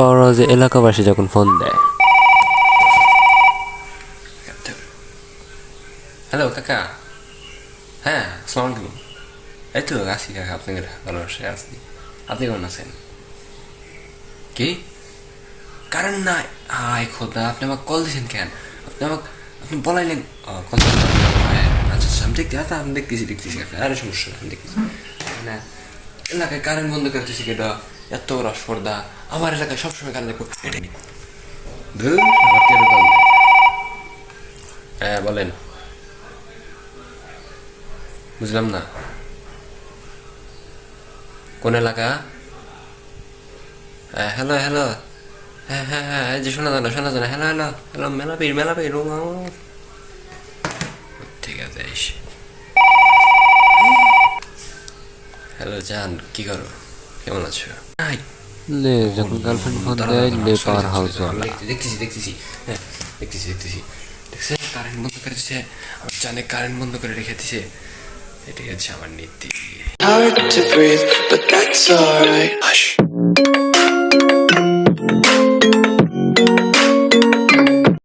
পাওয়ার হাউসে এলাকাবাসী যখন ফোন দেয়। হ্যালো, কাকা। হ্যাঁ আসসালামু আলাইকুম এই তো আছি কাকা, আপনাকে ভালোবাসে আছি। আপনি কেমন আছেন? কি? কারণ নাই হাই খোদা, আপনি আমাকে কল দিয়েছেন কেন? আপনি আমাকে, আপনি বলাইলেন কল আচ্ছা আচ্ছা আমি দেখতে আচ্ছা আমি দেখতেছি দেখতেছি আরে সমস্যা, আমি দেখতেছি। না এলাকায় কারেন্ট বন্ধ করতেছি কেটা এত বড় স্পর্ধা আমার এলাকায় সবসময় কারেন্ট দেখব? হ্যাঁ বলেন। বুঝলাম না। কোন এলাকা? হ্যাঁ হ্যালো হ্যালো। হ্যাঁ হ্যাঁ হ্যাঁ যে শোনা যায় না শোনা যায় না। হ্যালো হ্যালো হ্যালো মেলা পীর মেলা পীর ও ঠিক আছে হ্যালো জান কি করো? কেমন আছো? লে যখন গার্লফ্রেন্ড ফোন দেয় লে পাওয়ার হাউস দেখতেছি দেখতেছি হ্যাঁ দেখতেছি দেখতেছি। দেখছে কারেন্ট বন্ধ করে দিছে। আমার জানে কারেন্ট বন্ধ করে রেখে দিছে। এটাই হচ্ছে আমার নীতি। Hard to breathe, but that's alright. Hush.